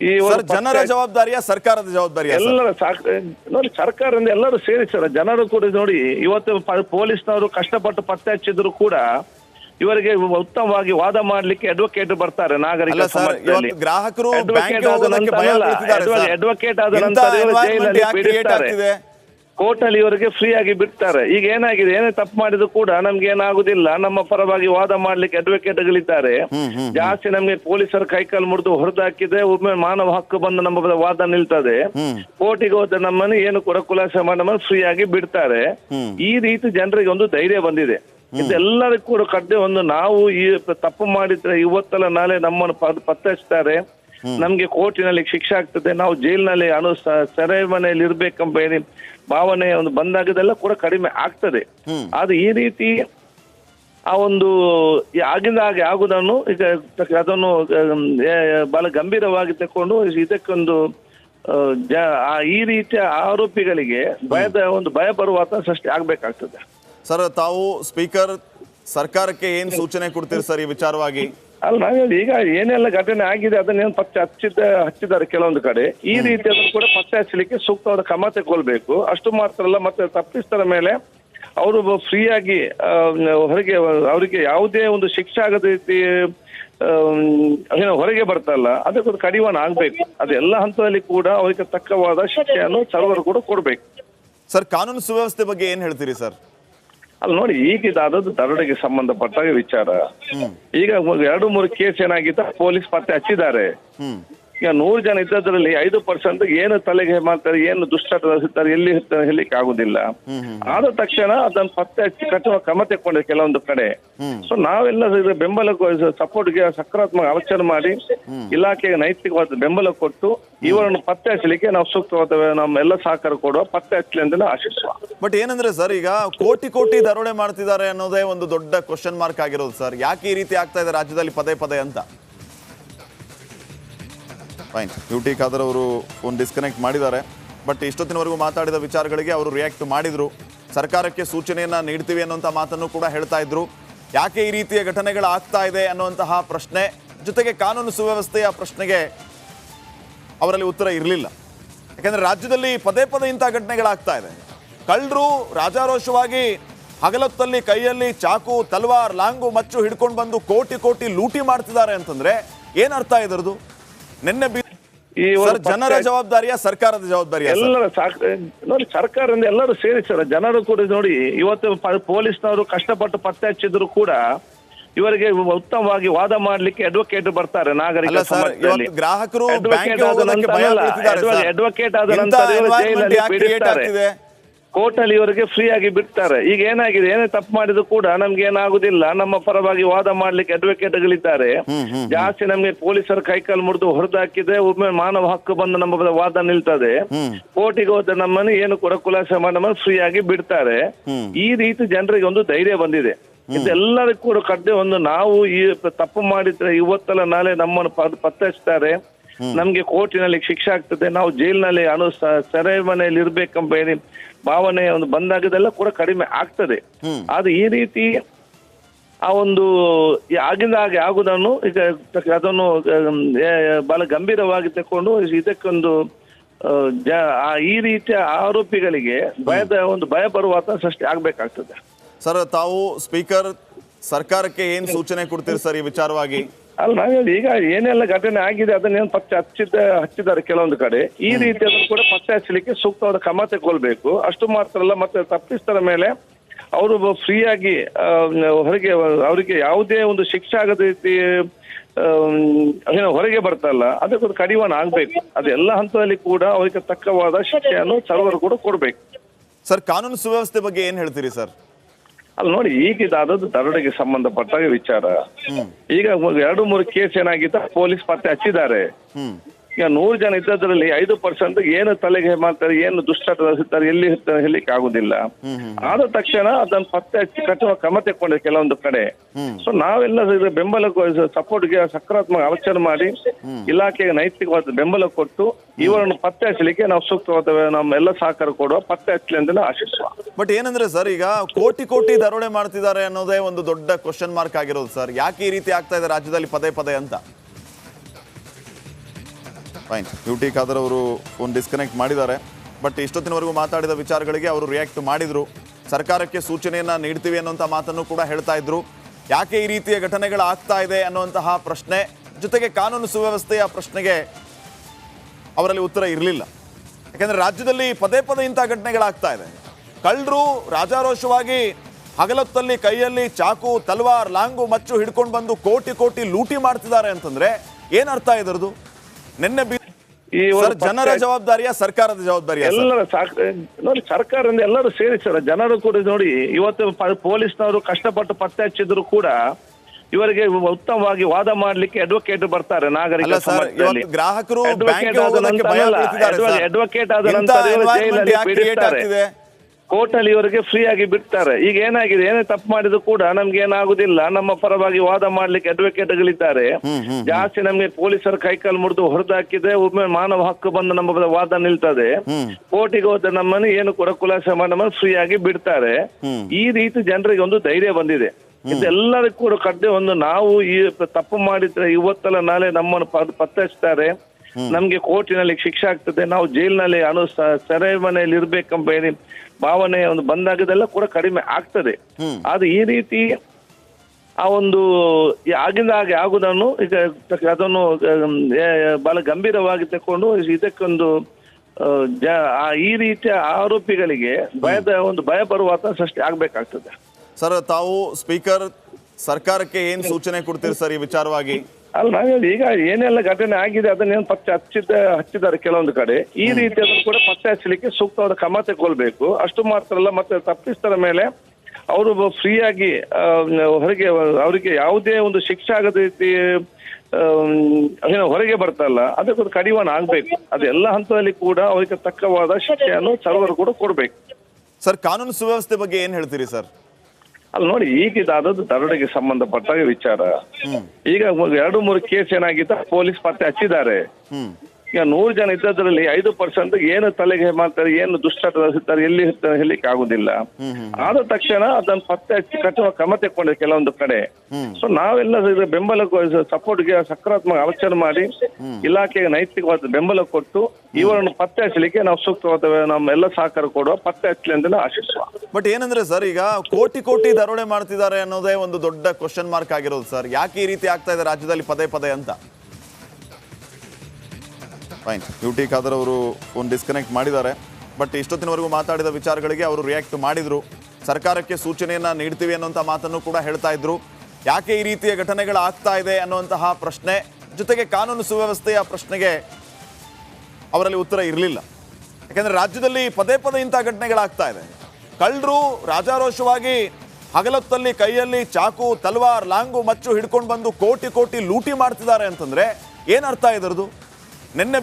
ಈ ಸರ್ ಜನರ ಜವಾಬ್ದಾರಿಯ ಸರ್ಕಾರದ ಜವಾಬ್ದಾರಿ ಎಲ್ಲರ ನೋಡಿ ಸರ್ಕಾರದಿಂದ ಎಲ್ಲರೂ ಸೇರಿ ಸರ್ ಜನರು ಕೂಡ ನೋಡಿ ಇವತ್ತು ಪೊಲೀಸ್ನವರು ಕಷ್ಟಪಟ್ಟು ಪತ್ತೆ ಹಚ್ಚಿದ್ರು ಕೂಡ ಇವರಿಗೆ ಉತ್ತಮವಾಗಿ ವಾದ ಮಾಡ್ಲಿಕ್ಕೆ ಅಡ್ವೊಕೇಟ್ ಬರ್ತಾರೆ ನಾಗರಿಕ ಗ್ರಾಹಕರು ಅಡ್ವೊಕೇಟ್ ಆದ ನಂತರ ಭಯ ಅಲ್ಲ, ಬೀಳ್ತಿದ್ದಾರೆ advo- ಸರ್. advocate ಆದ ಇಂಥ ನಂತರ ಇವರು environment ಜೈಲಲ್ಲಿ ಯಾಕೆ create ಬಿಡಿಸ್ತಾರೆ. ಆಗ್ತಿದೆ? ಕೋರ್ಟ್ ಅಲ್ಲಿ ಇವರಿಗೆ ಫ್ರೀ ಆಗಿ ಬಿಡ್ತಾರೆ. ಈಗ ಏನಾಗಿದೆ? ಏನೇ ತಪ್ಪು ಮಾಡಿದ್ರು ಕೂಡ ನಮ್ಗೆ ಏನಾಗುದಿಲ್ಲ. ನಮ್ಮ ಪರವಾಗಿ ವಾದ ಮಾಡ್ಲಿಕ್ಕೆ ಅಡ್ವೊಕೇಟ್ಗಳಿದ್ದಾರೆ ಜಾಸ್ತಿ ನಮ್ಗೆ ಪೊಲೀಸರು ಕೈಕಾಲು ಮುರಿದು ಹೊರದಾಕಿದ್ರೆ ಒಮ್ಮೆ ಮಾನವ ಹಕ್ಕು ಬಂದು ನಮ್ಮ ವಾದ ನಿಲ್ತದೆ. ಕೋರ್ಟಿಗೆ ಹೋದ ನಮ್ಮನ್ನು ಏನು ಕೂಡ ಖುಲಾಸೆ ಮಾಡಿ ನಮ್ಮನ್ನು ಫ್ರೀ ಆಗಿ ಬಿಡ್ತಾರೆ. ಈ ರೀತಿ ಜನರಿಗೆ ಒಂದು ಧೈರ್ಯ ಬಂದಿದೆ. ಇದೆಲ್ಲದಕ್ಕೂ ಕೂಡ ಕಡ್ಡೆ ಒಂದು ನಾವು ಈ ತಪ್ಪು ಮಾಡಿದ್ರೆ ಇವತ್ತಲ್ಲ ನಾಳೆ ನಮ್ಮನ್ನು ಪತ್ತೆ ಹಚ್ತಾರೆ ನಮ್ಗೆ ಕೋರ್ಟಿನಲ್ಲಿ ಶಿಕ್ಷೆ ಆಗ್ತದೆ ನಾವು ಜೈಲಿನಲ್ಲಿ ಅನು ಸ- ಸೆರೆ ಮನೆಯಲ್ಲಿ ಇರ್ಬೇಕೆಂಬ ಏನಿ ಭಾವನೆ ಒಂದು ಬಂದಾಗದೆಲ್ಲ ಕೂಡ ಕಡಿಮೆ ಆಗ್ತದೆ. ಅದು ಈ ರೀತಿ ಆ ಒಂದು ಆಗಿಂದ ಹಾಗೆ ಆಗುದನ್ನು ಈಗ ಅದನ್ನು ಬಹಳ ಗಂಭೀರವಾಗಿ ತಕೊಂಡು ಇದಕ್ಕೊಂದು ಆ ಈ ರೀತಿಯ ಆರೋಪಿಗಳಿಗೆ ಭಯದ ಒಂದು ಭಯ ಬರುವ ಸೃಷ್ಟಿ ಆಗ್ಬೇಕಾಗ್ತದೆ. ಸರ್ ತಾವು ಸ್ಪೀಕರ್ ಸರ್ಕಾರಕ್ಕೆ ಏನ್ ಸೂಚನೆ ಕೊಡ್ತೀರಿ ಸರ್ ಈ ವಿಚಾರವಾಗಿ? ಅಲ್ಲ ಹೇಳಿ ಈಗ ಏನೆಲ್ಲ ಘಟನೆ ಆಗಿದೆ ಅದನ್ನೇನು ಪತ್ತೆ ಹಚ್ಚಿದ್ದ ಹಚ್ಚಿದ್ದಾರೆ ಕೆಲವೊಂದು ಕಡೆ. ಈ ರೀತಿ ಅದನ್ನು ಕೂಡ ಪತ್ತೆ ಹಚ್ಚಲಿಕ್ಕೆ ಸೂಕ್ತವಾದ ಕ್ರಮ ತಗೊಳ್ಬೇಕು ಅಷ್ಟು ಮಾತ್ರ ಅಲ್ಲ ಮತ್ತೆ ತಪ್ಪಿಸ್ತರ ಮೇಲೆ ಅವರು ಫ್ರೀಯಾಗಿ ಹೊರಗೆ ಅವರಿಗೆ ಯಾವುದೇ ಒಂದು ಶಿಕ್ಷೆ ಆಗದ ರೀತಿ ಹೊರಗೆ ಬರ್ತಲ್ಲ ಅದಕ್ಕೊಂದು ಕಡಿವಾಣ ಆಗ್ಬೇಕು. ಅದೆಲ್ಲ ಹಂತದಲ್ಲಿ ಕೂಡ ಅವರಿಗೆ ತಕ್ಕವಾದ ಶಿಕ್ಷೆಯನ್ನು ಸರ್ವರು ಕೂಡ ಕೊಡ್ಬೇಕು. ಸರ್ ಕಾನೂನು ಸುವ್ಯವಸ್ಥೆ ಬಗ್ಗೆ ಏನ್ ಹೇಳ್ತೀರಿ ಸರ್? ಅಲ್ಲ ನೋಡಿ ಈಗ ಇದಾದದ್ದು ದರೋಡೆಗೆ ಸಂಬಂಧಪಟ್ಟ ವಿಚಾರ. ಈಗ ಎರಡು ಮೂರು ಕೇಸ್ ಏನಾಗಿತ್ತು ಪೊಲೀಸ್ ಪತ್ತೆ ಹಚ್ಚಿದ್ದಾರೆ. ಈಗ ನೂರು ಜನ ಇದ್ದದ್ರಲ್ಲಿ ಐದು ಪರ್ಸೆಂಟ್ ಏನು ತಲೆಗೆ ಮಾಡ್ತಾರೆ ಏನು ದುಷ್ಟ ನಡೆಸುತ್ತಾರೆ ಎಲ್ಲಿ ಇರ್ತಾರೆ ಹೇಳಲಿಕ್ಕೆ ಆಗುದಿಲ್ಲ. ಆದ ತಕ್ಷಣ ಅದನ್ನ ಪತ್ತೆ ಹಚ್ಚಿ ಕಟ್ಟುವ ಕ್ರಮ ತೆಕ್ಕೊಂಡಿದೆ ಕೆಲವೊಂದು ಕಡೆ. ಸೊ ನಾವೆಲ್ಲ ಬೆಂಬಲ ಬೆಂಬಲ ಸಪೋರ್ಟ್ಗೆ ಸಕಾರಾತ್ಮಕ ಆಲೋಚನೆ ಮಾಡಿ ಇಲಾಖೆಗೆ ನೈತಿಕವಾದ ಬೆಂಬಲ ಕೊಟ್ಟು ಇವರನ್ನು ಪತ್ತೆ ಹಚ್ಚಲಿಕ್ಕೆ ನಾವು ಸೂಕ್ತವಾದ ನಮ್ಮ ಎಲ್ಲ ಸಹಕಾರ ಕೊಡುವ ಪತ್ತೆ ಹಚ್ಚಲಿ ಅಂತ ಆಶಿಸುವ. ಬಟ್ ಏನಂದ್ರೆ ಸರ್ ಈಗ ಕೋಟಿ ಕೋಟಿ ದರೋಡೆ ಮಾಡ್ತಿದ್ದಾರೆ ಅನ್ನೋದೇ ಒಂದು ದೊಡ್ಡ ಕ್ವಶನ್ ಮಾರ್ಕ್ ಆಗಿರೋದು ಸರ್ ಯಾಕೆ ಈ ರೀತಿ ಆಗ್ತಾ ಇದೆ ರಾಜ್ಯದಲ್ಲಿ ಪದೇ ಪದೇ ಅಂತ? ಫೈನ್ ಯು ಟಿ ಖಾದರ್ ಅವರು ಒಂದು ಡಿಸ್ಕನೆಕ್ಟ್ ಮಾಡಿದ್ದಾರೆ. ಬಟ್ ಇಷ್ಟೊತ್ತಿನವರೆಗೂ ಮಾತಾಡಿದ ವಿಚಾರಗಳಿಗೆ ಅವರು ರಿಯಾಕ್ಟ್ ಮಾಡಿದ್ರು. ಸರ್ಕಾರಕ್ಕೆ ಸೂಚನೆಯನ್ನ ನೀಡ್ತೀವಿ ಅನ್ನುವಂಥ ಮಾತನ್ನು ಕೂಡ ಹೇಳ್ತಾ ಇದ್ರು. ಯಾಕೆ ಈ ರೀತಿಯ ಘಟನೆಗಳು ಆಗ್ತಾ ಇದೆ ಅನ್ನುವಂತಹ ಪ್ರಶ್ನೆ, ಜೊತೆಗೆ ಕಾನೂನು ಸುವ್ಯವಸ್ಥೆಯ ಪ್ರಶ್ನೆಗೆ ಅವರಲ್ಲಿ ಉತ್ತರ ಇರಲಿಲ್ಲ. ಯಾಕಂದ್ರೆ ರಾಜ್ಯದಲ್ಲಿ ಪದೇ ಪದೇ ಇಂಥ ಘಟನೆಗಳಾಗ್ತಾ ಇದೆ. ಕಳ್ಳರು ರಾಜಾರೋಷವಾಗಿ ಹಗಲತ್ತಲ್ಲಿ ಕೈಯಲ್ಲಿ ಚಾಕು, ತಲ್ವಾರ್, ಲಾಂಗು ಮಚ್ಚು ಹಿಡ್ಕೊಂಡು ಬಂದು ಕೋಟಿ ಕೋಟಿ ಲೂಟಿ ಮಾಡ್ತಿದ್ದಾರೆ ಅಂತಂದ್ರೆ ಏನರ್ಥ ಇದರದು ನಿನ್ನೆ ಬಿ- ಈ ಜನರ ಜವಾಬ್ದಾರಿಯ ಸರ್ಕಾರದ ಜವಾಬ್ದಾರಿ? ಎಲ್ಲರ ನೋಡಿ ಸರ್ಕಾರದಿಂದ ಎಲ್ಲರೂ ಸೇರಿ ಸರ್ ಜನರು ಕೂಡ ನೋಡಿ ಇವತ್ತು ಪೊಲೀಸ್ನವರು ಕಷ್ಟಪಟ್ಟು ಪತ್ತೆ ಹಚ್ಚಿದ್ರು ಕೂಡ ಇವರಿಗೆ ಉತ್ತಮವಾಗಿ ವಾದ ಮಾಡ್ಲಿಕ್ಕೆ ಅಡ್ವೊಕೇಟ್ ಬರ್ತಾರೆ ನಾಗರಿಕ ಗ್ರಾಹಕರು ಅಡ್ವೊಕೇಟ್ ಆದ ನಂತರ ಭಯ ಅಲ್ಲ, ಬೀಳ್ತಿದ್ದಾರೆ advo- ಸರ್. advocate ಆದ ಇಂಥ ನಂತರ ಇವರು environment ಜೈಲಲ್ಲಿ ಯಾಕೆ create ಬಿಡಿಸ್ತಾರೆ. ಆಗ್ತಿದೆ ಕೋರ್ಟ್ ಅಲ್ಲಿ ಇವರಿಗೆ ಫ್ರೀ ಆಗಿ ಬಿಡ್ತಾರೆ. ಈಗ ಏನಾಗಿದೆ? ಏನೇ ತಪ್ಪು ಮಾಡಿದ್ರು ಕೂಡ ನಮ್ಗೆ ಏನಾಗುದಿಲ್ಲ. ನಮ್ಮ ಪರವಾಗಿ ವಾದ ಮಾಡ್ಲಿಕ್ಕೆ ಅಡ್ವೊಕೇಟ್ಗಳಿದ್ದಾರೆ ಜಾಸ್ತಿ ನಮ್ಗೆ ಪೊಲೀಸರು ಕೈಕಾಲು ಮುರಿದು ಹಾಕಿದ್ರೆ ಒಮ್ಮೆ ಮಾನವ ಹಕ್ಕು ಬಂದು ನಮ್ಮ ವಾದ ನಿಲ್ತದೆ. ಕೋರ್ಟಿಗೆ ಹೋದ ನಮ್ಮನ್ನು ಏನು ಕೂಡ ಖುಲಾಸೆ ಮಾಡಿ ನಮ್ಮನ್ನು ಫ್ರೀ ಆಗಿ ಬಿಡ್ತಾರೆ. ಈ ರೀತಿ ಜನರಿಗೆ ಒಂದು ಧೈರ್ಯ ಬಂದಿದೆ. ಇದೆಲ್ಲರಿಗೂ ಕೂಡ ಕಡ್ಡೆ ಒಂದು ನಾವು ಈ ತಪ್ಪು ಮಾಡಿದ್ರೆ ಇವತ್ತಲ್ಲ ನಾಳೆ ನಮ್ಮನ್ನು ಪತ್ತೆ ಹಚ್ತಾರೆ ನಮ್ಗೆ ಕೋರ್ಟಿನಲ್ಲಿ ಶಿಕ್ಷೆ ಆಗ್ತದೆ ನಾವು ಜೈಲಿನಲ್ಲಿ ಅನು ಸ- ಸೆರೆ ಮನೆಯಲ್ಲಿ ಇರ್ಬೇಕಂಬ ಏನಿ ಭಾವನೆ ಒಂದು ಬಂದಾಗದೆಲ್ಲ ಕೂಡ ಕಡಿಮೆ ಆಗ್ತದೆ. ಆದ್ರೆ ಈ ರೀತಿ ಆ ಒಂದು ಆಗಿಂದ ಹಾಗೆ ಆಗುದನ್ನು ಈಗ ಅದನ್ನು ಬಹಳ ಗಂಭೀರವಾಗಿ ತಕೊಂಡು ಇದಕ್ಕೊಂದು ಆ ಈ ರೀತಿಯ ಆರೋಪಿಗಳಿಗೆ ಭಯದ ಒಂದು ಭಯ ಬರುವ ಸೃಷ್ಟಿ ಆಗ್ಬೇಕಾಗ್ತದೆ. ಸರ್ ತಾವು ಸ್ಪೀಕರ್ ಸರ್ಕಾರಕ್ಕೆ ಏನ್ ಸೂಚನೆ ಕೊಡ್ತೀರಿ ಸರ್ ಈ ವಿಚಾರವಾಗಿ? ಅಲ್ಲ ನಾವು ಹೇಳಿ ಈಗ ಏನೆಲ್ಲ ಘಟನೆ ಆಗಿದೆ ಅದನ್ನೇನು ಪತ್ತೆ ಹಚ್ಚಿದ ಹಚ್ಚಿದ್ದಾರೆ ಕೆಲವೊಂದು ಕಡೆ ಈ ರೀತಿ ಅದನ್ನು ಕೂಡ ಪತ್ತೆ ಹಚ್ಚಲಿಕ್ಕೆ ಸೂಕ್ತವಾದ ಕ್ರಮ ತೆಗೊಳ್ಬೇಕು ಅಷ್ಟು ಮಾತ್ರ ಅಲ್ಲ ಮತ್ತೆ ತಪ್ಪಿಸ್ತರ ಮೇಲೆ ಅವರು ಫ್ರೀಯಾಗಿ ಹೊರಗೆ ಅವರಿಗೆ ಯಾವುದೇ ಒಂದು ಶಿಕ್ಷೆ ಆಗದ ರೀತಿ ಏನೋ ಹೊರಗೆ ಬರ್ತಲ್ಲ ಅದಕ್ಕೊಂದು ಕಡಿವಾಣ ಆಗ್ಬೇಕು. ಅದೆಲ್ಲ ಹಂತದಲ್ಲಿ ಕೂಡ ಅವರಿಗೆ ತಕ್ಕವಾದ ಶಿಕ್ಷೆಯನ್ನು ಸರ್ವರು ಕೂಡ ಕೊಡ್ಬೇಕು. ಸರ್ ಕಾನೂನು ಸುವ್ಯವಸ್ಥೆ ಬಗ್ಗೆ ಏನ್ ಹೇಳ್ತೀರಿ ಸರ್? ಅಲ್ಲ ನೋಡಿ ಈಗ ಇದಾದದ್ದು ದರೋಡೆಗೆ ಸಂಬಂಧಪಟ್ಟ ವಿಚಾರ. ಈಗ ಎರಡು ಮೂರು ಕೇಸ್ ಏನಾಗಿತ್ತು ಪೊಲೀಸ್ ಪತ್ತೆ ಹಚ್ಚಿದ್ದಾರೆ. ಈಗ ನೂರು ಜನ ಇದ್ದದ್ರಲ್ಲಿ ಐದು ಪರ್ಸೆಂಟ್ ಏನು ತಲೆಗೆ ಮಾಡ್ತಾರೆ ಏನು ದುಷ್ಟ ಇರ್ತಾರೆ ಎಲ್ಲಿ ಇರ್ತಾರೆ ಹೇಳಲಿಕ್ಕೆ ಆಗುದಿಲ್ಲ. ಆದ ತಕ್ಷಣ ಅದನ್ನು ಪತ್ತೆ ಹಚ್ಚಿ ಕಟ್ಟುವ ಕ್ರಮ ತೆಕ್ಕೊಂಡಿದೆ ಕೆಲವೊಂದು ಕಡೆ. ಸೊ ನಾವೆಲ್ಲ ಬೆಂಬಲ ಬೆಂಬಲ ಸಪೋರ್ಟ್ಗೆ ಸಕಾರಾತ್ಮಕ ಆಲೋಚನೆ ಮಾಡಿ ಇಲಾಖೆಗೆ ನೈತಿಕವಾದ ಬೆಂಬಲ ಕೊಟ್ಟು ಇವರನ್ನು ಪತ್ತೆ ಹಚ್ಚಲಿಕ್ಕೆ ನಾವು ಸೂಕ್ತವಾದ ನಮ್ಮೆಲ್ಲ ಸಹಕಾರ ಕೊಡುವ ಪತ್ತೆ ಹಚ್ಚಲಿ ಅಂತ ಆಶಿಸುವ. ಬಟ್ ಏನಂದ್ರೆ ಸರ್ ಈಗ ಕೋಟಿ ಕೋಟಿ ದರೋಡೆ ಮಾಡ್ತಿದ್ದಾರೆ ಅನ್ನೋದೇ ಒಂದು ದೊಡ್ಡ ಕ್ವಶನ್ ಮಾರ್ಕ್ ಆಗಿರೋದು ಸರ್ ಯಾಕೆ ಈ ರೀತಿ ಆಗ್ತಾ ಇದೆ ರಾಜ್ಯದಲ್ಲಿ ಪದೇ ಪದೇ ಅಂತ? ಫೈನ್ ಯು ಟಿ ಖಾದರ್ ಅವರು ಫೋನ್ ಡಿಸ್ಕನೆಕ್ಟ್ ಮಾಡಿದ್ದಾರೆ. ಬಟ್ ಇಷ್ಟೊತ್ತಿನವರೆಗೂ ಮಾತಾಡಿದ ವಿಚಾರಗಳಿಗೆ ಅವರು ರಿಯಾಕ್ಟ್ ಮಾಡಿದರು. ಸರ್ಕಾರಕ್ಕೆ ಸೂಚನೆಯನ್ನು ನೀಡ್ತೀವಿ ಅನ್ನೋಂಥ ಮಾತನ್ನು ಕೂಡ ಹೇಳ್ತಾ ಇದ್ರು. ಯಾಕೆ ಈ ರೀತಿಯ ಘಟನೆಗಳು ಆಗ್ತಾ ಇದೆ ಅನ್ನುವಂತಹ ಪ್ರಶ್ನೆ, ಜೊತೆಗೆ ಕಾನೂನು ಸುವ್ಯವಸ್ಥೆಯ ಪ್ರಶ್ನೆಗೆ ಅವರಲ್ಲಿ ಉತ್ತರ ಇರಲಿಲ್ಲ. ಯಾಕೆಂದರೆ ರಾಜ್ಯದಲ್ಲಿ ಪದೇ ಪದೇ ಇಂಥ ಘಟನೆಗಳಾಗ್ತಾ ಇದೆ. ಕಳ್ಳರು ರಾಜಾರೋಷವಾಗಿ ಹಗಲೊತ್ತಲ್ಲಿ ಕೈಯಲ್ಲಿ ಚಾಕು, ತಲ್ವಾರ್, ಲಾಂಗು, ಮಚ್ಚು ಹಿಡ್ಕೊಂಡು ಬಂದು ಕೋಟಿ ಕೋಟಿ ಲೂಟಿ ಮಾಡ್ತಿದ್ದಾರೆ ಅಂತಂದರೆ ಏನರ್ಥ ಇದರದು ನಿನ್ನೆ ಈ ಜನರ ಜವಾಬ್ದಾರಿಯ ಸರ್ಕಾರದ ಜವಾಬ್ದಾರಿ ಎಲ್ಲರ ನೋಡಿ ಸರ್ಕಾರದಿಂದ ಎಲ್ಲರೂ ಸೇರಿ ಸರ್ ಜನರು ಕೂಡ ನೋಡಿ ಇವತ್ತು ಪೊಲೀಸ್ನವರು ಕಷ್ಟಪಟ್ಟು ಪತ್ತೆ ಹಚ್ಚಿದ್ರು ಕೂಡ ಇವರಿಗೆ ಉತ್ತಮವಾಗಿ ವಾದ ಮಾಡ್ಲಿಕ್ಕೆ ಅಡ್ವೊಕೇಟ್ ಬರ್ತಾರೆ ನಾಗರಿಕ ಗ್ರಾಹಕರು ಅಡ್ವೊಕೇಟ್ ಆದ ನಂತರ ಕೋರ್ಟಲ್ಲಿ ಇವರಿಗೆ ಫ್ರೀ ಆಗಿ ಬಿಡ್ತಾರೆ. ಈಗ ಏನಾಗಿದೆ? ಏನೇ ತಪ್ಪು ಮಾಡಿದ್ರು ಕೂಡ ನಮ್ಗೆ ಏನಾಗುದಿಲ್ಲ. ನಮ್ಮ ಪರವಾಗಿ ವಾದ ಮಾಡ್ಲಿಕ್ಕೆ ಅಡ್ವೊಕೇಟ್ಗಳಿದ್ದಾರೆ ಜಾಸ್ತಿ ನಮ್ಗೆ ಪೊಲೀಸರು ಕೈಕಾಲು ಮುರಿದು ಹೊರದಾಕಿದ್ರೆ ಒಮ್ಮೆ ಮಾನವ ಹಕ್ಕು ಬಂದು ನಮ್ಮ ವಾದ ನಿಲ್ತದೆ. ಕೋರ್ಟಿಗೆ ಹೋದ ನಮ್ಮನ್ನು ಏನು ಕೂಡ ಖುಲಾಸೆ ಮಾಡಿ ನಮ್ಮನ್ನು ಫ್ರೀ ಆಗಿ ಬಿಡ್ತಾರೆ. ಈ ರೀತಿ ಜನರಿಗೆ ಒಂದು ಧೈರ್ಯ ಬಂದಿದೆ. ಇದೆಲ್ಲರಿಗೂ ಕೂಡ ಕಡ್ಡೆ ಒಂದು ನಾವು ಈ ತಪ್ಪು ಮಾಡಿದ್ರೆ ಇವತ್ತಲ್ಲ ನಾಳೆ ನಮ್ಮನ್ನು ಪತ್ತೆ ಹಚ್ತಾರೆ ನಮ್ಗೆ ಕೋರ್ಟಿನಲ್ಲಿ ಶಿಕ್ಷೆ ಆಗ್ತದೆ. ನಾವು ಜೈಲಿನಲ್ಲಿ ಅನು ಸೆರೆಮನೆಯಲ್ಲಿ ಸೆರೆ ಮನೆಯಲ್ಲಿ ಇರ್ಬೇಕೆಂಬ ಏನಿ ಭಾವನೆ ಒಂದು ಬಂದಾಗದೆಲ್ಲ ಕೂಡ ಕಡಿಮೆ ಆಗ್ತದೆ. ಅದು ಈ ರೀತಿ ಆ ಒಂದು ಆಗಿಂದ ಹಾಗೆ ಆಗುದನ್ನು ಈಗ ಅದನ್ನು ಬಹಳ ಗಂಭೀರವಾಗಿ ತಕೊಂಡು ಇದಕ್ಕೊಂದು ಈ ರೀತಿಯ ಆರೋಪಿಗಳಿಗೆ ಭಯದ ಒಂದು ಭಯ ಬರುವ ಸೃಷ್ಟಿ ಆಗ್ಬೇಕಾಗ್ತದೆ. ಸರ್ ತಾವು ಸ್ಪೀಕರ್ ಸರ್ಕಾರಕ್ಕೆ ಏನ್ ಸೂಚನೆ ಕೊಡ್ತೀರಿ ಸರ್ ಈ ವಿಚಾರವಾಗಿ? ಅಲ್ಲ ನಾನು ಹೇಳಿ ಈಗ ಏನೆಲ್ಲ ಘಟನೆ ಆಗಿದೆ ಅದನ್ನೇನು ಪತ್ತೆ ಹಚ್ಚಿದ ಹಚ್ಚಿದ್ದಾರೆ ಕೆಲವೊಂದು ಕಡೆ ಈ ರೀತಿ ಅದನ್ನು ಕೂಡ ಪತ್ತೆ ಹಚ್ಚಲಿಕ್ಕೆ ಸೂಕ್ತವಾದ ಕ್ರಮ ತಗೊಳ್ಬೇಕು ಅಷ್ಟು ಮಾತ್ರ ಅಲ್ಲ ಮತ್ತೆ ತಪ್ಪಿಸ್ತರ ಮೇಲೆ ಅವರು ಫ್ರೀಯಾಗಿ ಹೊರಗೆ ಅವರಿಗೆ ಯಾವುದೇ ಒಂದು ಶಿಕ್ಷೆ ಆಗದ ರೀತಿ ಏನೋ ಹೊರಗೆ ಬರ್ತಲ್ಲ ಅದಕ್ಕೊಂದು ಕಡಿವಾಣ ಆಗ್ಬೇಕು. ಅದೆಲ್ಲ ಹಂತದಲ್ಲಿ ಕೂಡ ಅವರಿಗೆ ತಕ್ಕವಾದ ಶಿಕ್ಷೆಯನ್ನು ಸರ್ವರು ಕೂಡ ಕೊಡ್ಬೇಕು. ಸರ್ ಕಾನೂನು ಸುವ್ಯವಸ್ಥೆ ಬಗ್ಗೆ ಏನ್ ಹೇಳ್ತೀರಿ ಸರ್? ಅಲ್ಲ ನೋಡಿ ಈಗಿದಾದದ್ದು ದರೋಡೆಗೆ ಸಂಬಂಧಪಟ್ಟ ವಿಚಾರ. ಈಗ ಎರಡು ಮೂರು ಕೇಸ್ ಏನಾಗಿತ್ತು ಪೊಲೀಸ್ ಪತ್ತೆ ಹಚ್ಚಿದ್ದಾರೆ. ಈಗ ನೂರು ಜನ ಇದ್ದದ್ರಲ್ಲಿ ಐದು ಪರ್ಸೆಂಟ್ ಏನು ತಲೆಗೆ ಮಾಡ್ತಾರೆ ಏನು ದುಷ್ಟ ಇರ್ತಾರೆ ಎಲ್ಲಿ ಇರ್ತಾರೆ ಹೇಳಲಿಕ್ಕೆ ಆಗುದಿಲ್ಲ. ಆದ ತಕ್ಷಣ ಅದನ್ನು ಪತ್ತೆ ಹಚ್ಚಿ ಕಟ್ಟುವ ಕ್ರಮ ತೆಕ್ಕೊಂಡಿದೆ ಕೆಲವೊಂದು ಕಡೆ. ಸೊ ನಾವೆಲ್ಲ ಬೆಂಬಲ ಸಪೋರ್ಟ್ಗೆ ಸಕಾರಾತ್ಮಕ ಆಲೋಚನೆ ಮಾಡಿ ಇಲಾಖೆಗೆ ನೈತಿಕವಾದ ಬೆಂಬಲ ಕೊಟ್ಟು ಇವರನ್ನು ಪತ್ತೆ ಹಚ್ಚಲಿಕ್ಕೆ ನಾವು ಸೂಕ್ತವಾದ ನಮ್ಮ ಎಲ್ಲ ಸಹಕಾರ ಕೊಡುವ ಪತ್ತೆ ಹಚ್ಚಲಿ ಅಂತ ಆಶಿಸುವ. ಬಟ್ ಏನಂದ್ರೆ ಸರ್ ಈಗ ಕೋಟಿ ಕೋಟಿ ದರೋಡೆ ಮಾಡ್ತಿದ್ದಾರೆ ಅನ್ನೋದೇ ಒಂದು ದೊಡ್ಡ ಕ್ವಶನ್ ಮಾರ್ಕ್ ಆಗಿರೋದು ಸರ್ ಯಾಕೆ ಈ ರೀತಿ ಆಗ್ತಾ ಇದೆ ರಾಜ್ಯದಲ್ಲಿ ಪದೇ ಪದೇ ಅಂತ? ಫೈನ್ ಯು ಟಿ ಖಾದರ್ ಅವರು ಒಂದು ಡಿಸ್ಕನೆಕ್ಟ್ ಮಾಡಿದ್ದಾರೆ. ಬಟ್ ಇಷ್ಟೊತ್ತಿನವರೆಗೂ ಮಾತಾಡಿದ ವಿಚಾರಗಳಿಗೆ ಅವರು ರಿಯಾಕ್ಟ್ ಮಾಡಿದ್ರು. ಸರ್ಕಾರಕ್ಕೆ ಸೂಚನೆಯನ್ನ ನೀಡ್ತೀವಿ ಅನ್ನುವಂಥ ಮಾತನ್ನು ಕೂಡ ಹೇಳ್ತಾ ಇದ್ರು. ಯಾಕೆ ಈ ರೀತಿಯ ಘಟನೆಗಳು ಆಗ್ತಾ ಇದೆ ಅನ್ನುವಂತಹ ಪ್ರಶ್ನೆ, ಜೊತೆಗೆ ಕಾನೂನು ಸುವ್ಯವಸ್ಥೆಯ ಪ್ರಶ್ನೆಗೆ ಅವರಲ್ಲಿ ಉತ್ತರ ಇರಲಿಲ್ಲ. ಯಾಕಂದ್ರೆ ರಾಜ್ಯದಲ್ಲಿ ಪದೇ ಪದೇ ಇಂಥ ಘಟನೆಗಳಾಗ್ತಾ ಇದೆ. ಕಳ್ಳರು ರಾಜಾರೋಷವಾಗಿ ಹಗಲೊತ್ತಲ್ಲಿ ಕೈಯಲ್ಲಿ ಚಾಕು, ತಲ್ವಾರ್, ಲಾಂಗು ಮಚ್ಚು ಹಿಡ್ಕೊಂಡು ಬಂದು ಕೋಟಿ ಕೋಟಿ ಲೂಟಿ ಮಾಡ್ತಿದ್ದಾರೆ ಅಂತಂದ್ರೆ ಏನ್ ಅರ್ಥ ಇದರದು ನಿನ್ನೆ